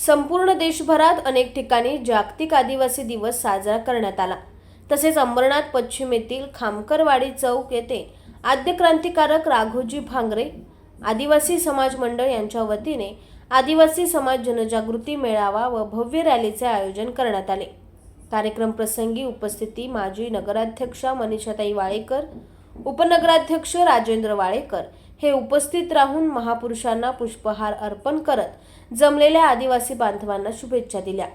संपूर्ण देशभरात अनेक ठिकाणी जागतिक आदिवासी दिवस साजरा करण्यात आला. तसेच अंबरनाथ पश्चिम येथील खामकरवाडी चौक येथे आद्य क्रांतिकारक राघोजी भांगरे आदिवासी समाज मंडळ यांच्या वतीने आदिवासी समाज जनजागृती मेळावा व भव्य रॅलीचे आयोजन करण्यात आले. कार्यक्रम प्रसंगी उपस्थिती माजी नगराध्यक्षा मनीषाताई वाळेकर उपनगराध्यक्ष राजेंद्र वाळेकर हे उपस्थित राहून महापुरुषांना पुष्पहार अर्पण करत जमलेल्या आदिवासी बांधवांना शुभेच्छा दिल्या.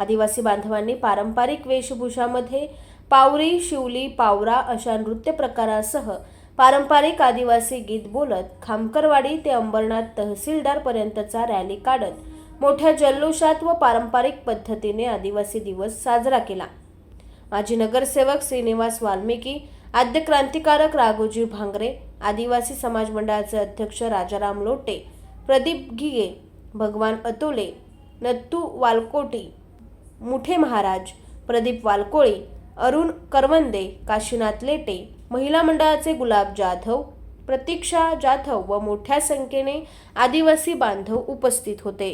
आदिवासी बांधवांनी पारंपरिक वेशभूषामध्ये पावरी शिवली पावरा अशा नृत्य प्रकारासह पारंपरिक आदिवासी गीत बोलत खामकरवाडी ते अंबरनाथ तहसीलदारपर्यंतचा रॅली काढत मोठ्या जल्लोषात व पारंपरिक पद्धतीने आदिवासी दिवस साजरा केला. माजी नगरसेवक श्रीनिवास वाल्मिकी आद्य क्रांतिकारक राघोजी भांगरे आदिवासी समाज मंडळाचे अध्यक्ष राजाराम लोटे प्रदीप घिगे भगवान अतोले नत्तू वालकोटी मुठे महाराज प्रदीप वालकोळी अरुण करवंदे काशीनाथ लेटे महिला मंडळाचे गुलाब जाधव प्रतीक्षा जाधव व मोठ्या संख्येने आदिवासी बांधव उपस्थित होते.